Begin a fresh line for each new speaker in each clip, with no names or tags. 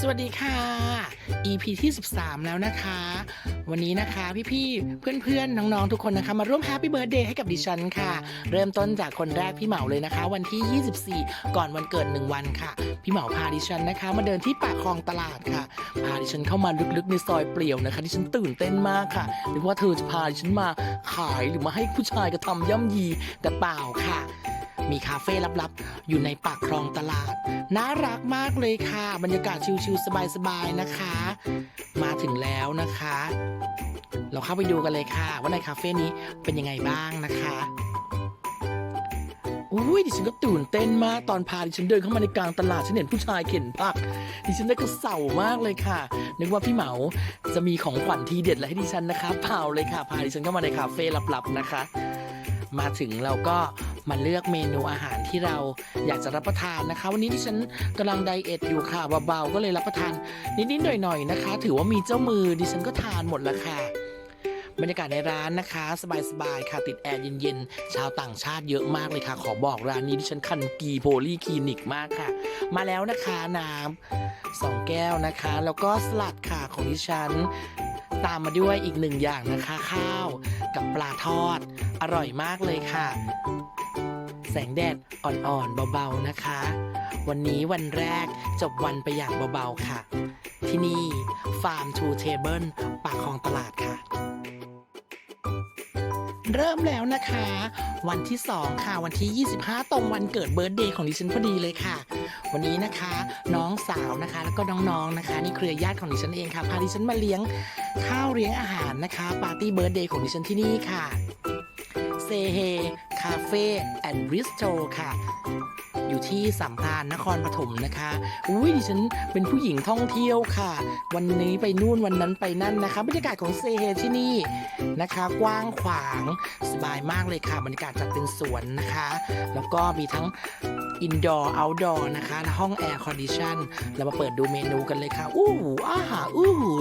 สวัสดีค่ะ EP ที่ 13 แล้วนะคะ วันนี้นะคะพี่ๆ เพื่อนๆ น้องๆ ทุกคนนะคะ มาร่วม Happy Birthday ให้กับดิฉันค่ะ เริ่มต้นจากคนแรกพี่เหมาเลยนะคะ วันที่ 24 ก่อนวันเกิด 1 วันค่ะ พี่เหมาพาดิฉันนะคะ มาเดินที่ปากคลองตลาดค่ะ พาดิฉันเข้ามาลึกๆ ในซอยเปลี่ยวนะคะดิฉันตื่นเต้นมากค่ะนึกว่าเธอจะพาดิฉันมาขายหรือมาให้ผู้ชายกระทำย่ำยีแต่เปล่าค่ะ มีคาเฟ่ลับๆ อยู่ในปากคลองตลาด น่ารักมากเลยค่ะ บรรยากาศชิลๆสบายๆนะคะ มาถึงแล้วนะคะ เราเข้าไปดูกันเลยค่ะ ว่าในคาเฟ่นี้เป็นยังไงบ้างนะคะอุ้ยดิฉันก็ตื่นเต้นมากตอนพาดิฉันเดินเข้ามาในกลางตลาดฉันเห็นผู้ชายเข็นผัก ดิฉันได้กระเสามากเลยค่ะ นึกว่าพี่เหมาจะมีของขวัญทีเด็ดอะไรให้ดิฉันนะคะเปล่าเลยค่ะ พาดิฉันเข้ามาในคาเฟ่ลับๆนะคะ มาถึงเราก็ มาเลือกเมนูอาหารที่เราอยากจะรับประทานนะคะ วันนี้ดิฉันกำลังไดเอทอยู่ค่ะเบาๆก็เลยรับประทานนิดๆหน่อยๆนะคะ ถือว่ามีเจ้ามือดิฉันก็ทานหมดล้วค่ะบรรยากาศในร้านนะคะ สบายๆค่ะติดแอร์เย็นๆ ชาวต่างชาติเยอะมากเลยค่ะ ขอบอกร้านนี้ดิฉันคันกีโพลีคลินิกมากค่ะ มาแล้วนะคะน้ำสองแก้วนะคะ แล้วก็สลัดค่ะของดิฉัน ตามมาด้วยอีกหนึ่งอย่างนะคะ ข้าวกับปลาทอด อร่อยมากเลยค่ะ แสงแดดอ่อนๆเบาๆนะคะ วันนี้วันแรกจบวันไปอย่างเบาๆค่ะ ที่นี่ฟาร์มทูเทเบิลปากคลองตลาดค่ะ เริ่มแล้วนะคะ วันที่ 2 ค่ะ วันที่ 25 ตรงวันเกิดเบิร์ดเดย์ของดิฉันพอดีเลยค่ะ วันนี้นะคะ น้องสาวนะคะ แล้วก็น้องๆนะคะนี่เครือญาติของดิฉันเองค่ะพาดิฉันมาเลี้ยงข้าวเลี้ยงอาหารนะคะปาร์ตี้เบิร์ดเดย์ของดิฉันที่นี่ค่ะเซเฮาเฟ่แอนด์ริสโตค่ะ อยู่ที่สัมพรานนครปฐมนะคะ อุ้ยดิฉันเป็นผู้หญิงท่องเที่ยวค่ะ วันนี้ไปนู่นวันนั้นไปนั่นนะคะ บรรยากาศของเซเฮที่นี่นะคะ กว้างขวางสบายมากเลยค่ะ บรรยากาศจัดเป็นสวนนะคะ แล้วก็มีทั้ง อินดอร์เอาท์ดอร์นะคะห้องแอร์คอนดิชันเรามาเปิดดูเมนูกันเลยค่ะ อู้หูอาหารอู้หู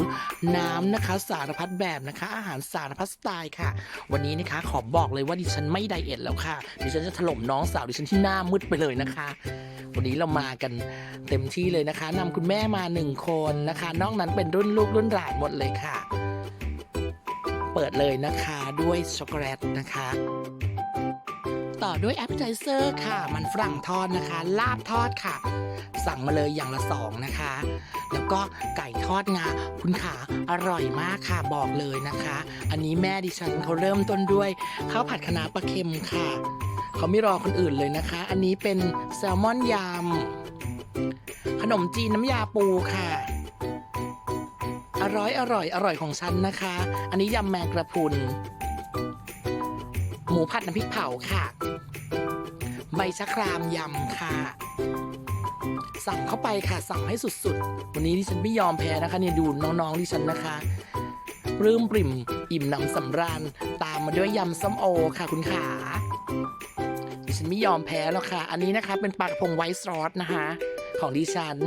น้ำนะคะ สารพัดแบบนะคะ อาหารสารพัดสไตล์ค่ะ วันนี้นะคะขอบอกเลยว่าดิฉันไม่ไดเอทแล้วค่ะดิฉันจะถล่มน้องสาวดิฉันที่หน้ามืดไปเลยนะคะ วันนี้เรามากันเต็มที่เลยนะคะนำคุณแม่มาหนึ่งคนนะคะนอกนั้นเป็นรุ่นลูกรุ่นหลานหมดเลยค่ะ เปิดเลยนะคะด้วยช็อกโกแลตนะคะ ต่อด้วยแอปเป i เซอร์ค่ะ มันฝรั่งทอดนะคะ ลาบทอดค่ะ สั่งมาเลยอย่างละสองนะคะ แล้วก็ไก่ทอดงาคุณขาอร่อยมากค่ะบอกเลยนะคะ อันนี้แม่ดิฉันเขาเริ่มต้นด้วยข้าวผัดคะน้าปลาเค็มค่ะเขาไม่รอคนอื่นเลยนะคะ อันนี้เป็นแซลมอนยำขนมจีนน้ำยาปูค่ะอร่อยอร่อยอร่อยของฉันนะคะ อันนี้ยำแมงกระพุน หมูผัดน้ำพริกเผาค่ะ ใบชะครามยำค่ะ สั่งเข้าไปค่ะ สั่งให้สุดๆ วันนี้ดิฉันไม่ยอมแพ้นะคะเนี่ยดูน้องๆดิฉันนะคะปลื้มปริ่ม อิ่มหนำสำราญ ตามมาด้วยยำส้มโอค่ะคุณขาดิฉันไม่ยอมแพ้แล้วค่ะ อันนี้นะคะเป็นปลากระพงไวท์ซอสนะคะ ของดิฉัน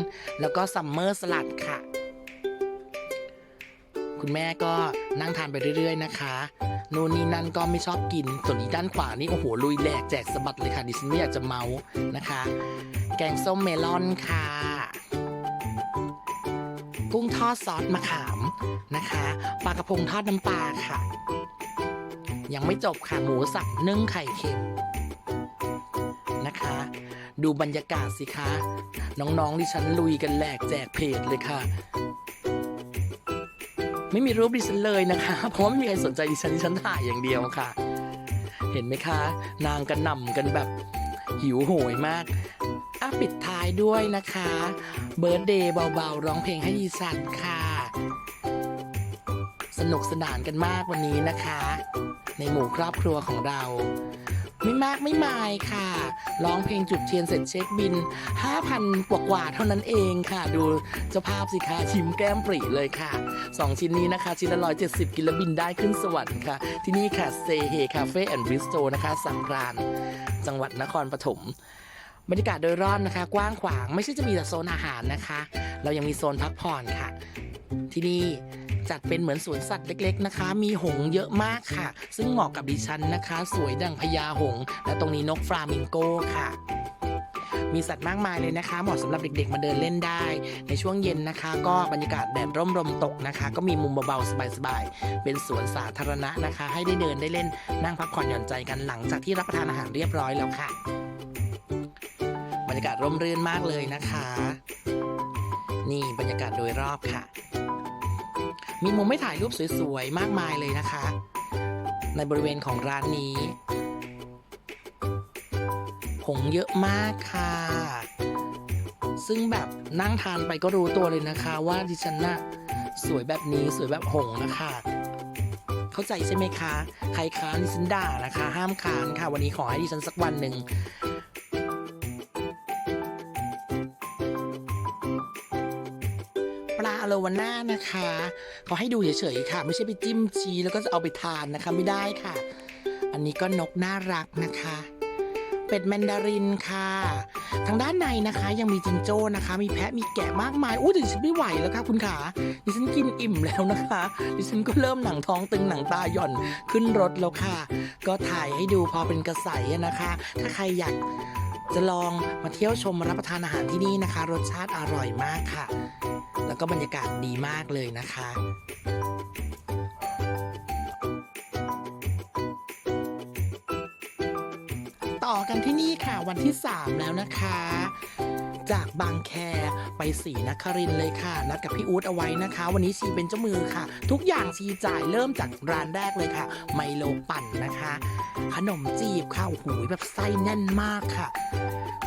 แล้วก็ซัมเมอร์สลัดค่ะ คุณแม่ก็นั่งทานไปเรื่อย ๆ นะคะ นู่นนี่นั่นก็ไม่ชอบกิน ส่วนอีด้านขวานี่โอ้โหลุยแหลกแจกสะบัดเลยค่ะดิฉันไม่อยากจะเมาส์นะคะ แกงส้มเมลอนค่ะ กุ้งทอดซอสมะขามนะคะปลากระพงทอดน้ำปลาค่ะ ยังไม่จบค่ะหมูสับนึ่งไข่เค็มนะคะ ดูบรรยากาศสิคะ น้องๆดิฉันลุยกันแหลกแจกเพจเลยค่ะ ไม่มีรูปดิฉันเลยนะคะ เพราะว่าไม่มีใครสนใจดิฉันดิฉันถ่ายอย่างเดียวค่ะ เห็นไหมคะ นางกันหน่ำกันแบบหิวโหยมากอะปิดท้ายด้วยนะคะเบิร์ดเดย์เบาๆ ร้องเพลงให้ดิฉันค่ะ สนุกสนานกันมากวันนี้นะคะ ในหมู่ครอบครัวของเรา ไม่มากไม่มายค่ะ ร้องเพลงจุดเทียนเสร็จเช็คบิน 5,000 กว่ากว่าเท่านั้นเองค่ะ ดูเจ้าภาพสิคะชิมแก้มปรีเลยค่ะ 2 ชิ้นนี้นะคะ ชิ้นละร้อยเจ็ดสิบกินแล้วบินได้ขึ้นสวรรค์ค่ะ ที่นี่ค่ะเซเฮคาเฟ่แอนด์บริสโตนะคะสังกรานจังหวัดนครปฐมบรรยากาศโดยรอบนะคะ กว้างขวางไม่ใช่จะมีแต่โซนอาหารนะคะ เรายังมีโซนพักผ่อนค่ะ ที่นี่ จัดเป็นเหมือนสวนสัตว์เล็ก ๆนะคะ มีหงส์เยอะมากค่ะ ซึ่งเหมาะกับดิฉันนะคะ สวยดังพญาหงส์และตรงนี้นกฟลามิงโก้ค่ะมีสัตว์มากมายเลยนะคะ เหมาะสำหรับเด็กๆ มาเดินเล่นได้ ในช่วงเย็นนะคะ ก็บรรยากาศแดดร่มลมตกนะคะ ก็มีมุมเบาๆ สบายๆ เป็นสวนสาธารณะนะคะ ให้ได้เดินได้เล่นนั่งพักผ่อนหย่อนใจกันหลังจากที่รับประทานอาหารเรียบร้อยแล้วค่ะ บรรยากาศร่มรื่นมากเลยนะคะ นี่บรรยากาศโดยรอบค่ะ มีมุมให้ถ่ายรูปสวยๆ มากมายเลยนะคะ ในบริเวณของร้านนี้ ผงเยอะมากค่ะ ซึ่งแบบนั่งทานไปก็รู้ตัวเลยนะคะ ว่าดิฉันน่ะสวยแบบนี้สวยแบบหงนะคะ เข้าใจใช่ไหมคะ ใครค้านดิฉันด่านะคะ ห้ามค้านค่ะ วันนี้ขอให้ดิฉันสักวันหนึ่ง โลวาน่านะคะขอให้ดูเฉยๆค่ะ ไม่ใช่ไปจิ้มชีแล้วก็จะเอาไปทานนะคะไม่ได้ค่ะ อันนี้ก็นกน่ารักนะคะ เป็ดแมนดารินค่ะ ทางด้านในนะคะยังมีจิงโจ้นะคะ มีแพะมีแกะมากมายอู้ดิฉันไม่ไหวแล้วค่ะคุณขาดิฉันกินอิ่มแล้วนะคะ ดิฉันก็เริ่มหนังท้องตึงหนังตาหย่อนขึ้นรถแล้วค่ะ ก็ถ่ายให้ดูพอเป็นกระใสนะคะ ถ้าใครอยากจะลองมาเที่ยวชมมารับประทานอาหารที่นี่นะคะ รสชาติอร่อยมากค่ะ แล้วก็บรรยากาศดีมากเลยนะคะต่อกันที่นี่ค่ะวันที่ 3 แล้วนะคะ จากบางแคไปศรีนครินเลยค่ะ นัดกับพี่อู๊ดเอาไว้นะคะ วันนี้ชีเป็นเจ้ามือค่ะ ทุกอย่างชีจ่ายเริ่มจากร้านแรกเลยค่ะ ไมโลปั่นนะคะ ขนมจีบข้าวหูยแบบไส้แน่นมากค่ะ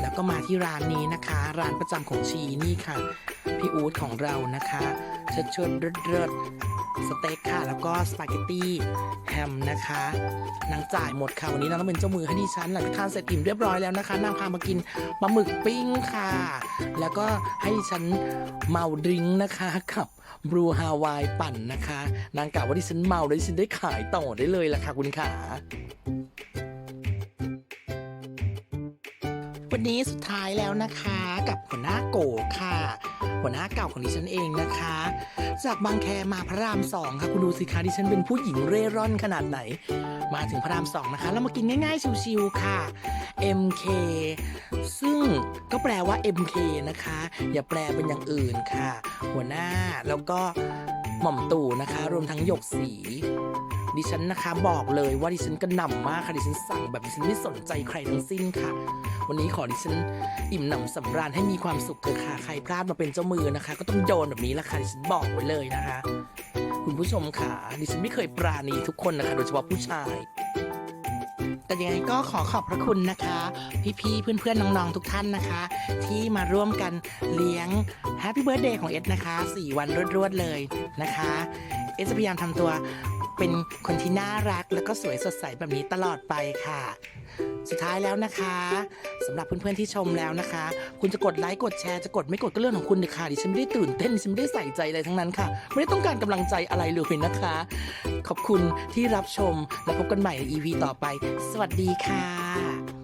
แล้วก็มาที่ร้านนี้นะคะ ร้านประจำของชีนี่ค่ะ พี่อู๊ดของเรานะคะเชิดเชิดเริดเริดสเต็กค่ะ แล้วก็สปาเกตตี้แฮมนะคะนางจ่ายหมดค่ะ วันนี้นางต้องเป็นเจ้ามือให้ดิฉันหลังจากทานเสร็จอิ่มเรียบร้อยแล้วนะคะนางพามากินปลาหมึกปิ้งค่ะแล้วก็ให้ฉันเมาดริงนะคะกับบรูฮาวายปั่นนะคะ นางกล่าวว่าดิฉันเมาแล้วฉันได้ขายต่อได้เลยล่ะค่ะคุณขาวันนี้สุดท้ายแล้วนะคะกับหัวหน้าโกค่ะ หัวหน้าเก่าของดิฉันเองนะคะ จากบางแคมาพระรามสองค่ะคุณดูสิคะดิฉันเป็นผู้หญิงเร่ร่อนขนาดไหน มาถึงพระรามสองนะคะ แล้วมากินง่ายๆชิวๆค่ะ MK ซึ่งก็แปลว่า MK นะคะ อย่าแปลเป็นอย่างอื่นค่ะ หัวหน้าแล้วก็หม่อมตู่นะคะ รวมทั้งหยกสีดิฉันนะคะบอกเลยว่าดิฉันกระหน่ำมากค่ะดิฉันสั่งแบบดิฉันไม่สนใจใครทั้งสิ้นค่ะ วันนี้ขอดิฉันอิ่มหนำสำราญให้มีความสุขเถอะค่ะใครพลาดมาเป็นเจ้ามือนะคะ ก็ต้องโดนแบบนี้ละค่ะดิฉันบอกไว้เลยนะคะ คุณผู้ชมค่ะดิฉันไม่เคยปราณีทุกคนนะคะ โดยเฉพาะผู้ชาย แต่ยังไงก็ขอขอบพระคุณนะคะ พี่ๆ เพื่อนๆ น้องๆ ทุกท่านนะคะ ที่มาร่วมกันเลี้ยง Happy Birthday ของเอสนะคะ 4 วันรวดๆ เลยนะคะ เอสจะพยายามทำตัวเป็นคนที่น่ารัก แล้วก็สวยสดใสแบบนี้ตลอดไปค่ะ สุดท้ายแล้วนะคะสำหรับเพื่อนๆที่ชมแล้วนะคะ คุณจะกดไลค์กดแชร์จะกดไม่กดก็เรื่องของคุณเถอะค่ะดิฉันไม่ได้ตื่นเต้นดิฉันไม่ได้ใส่ใจอะไรทั้งนั้นค่ะ ไม่ได้ต้องการกำลังใจอะไรเลยนะคะ ขอบคุณที่รับชม และพบกันใหม่ใน EP ต่อไป สวัสดีค่ะ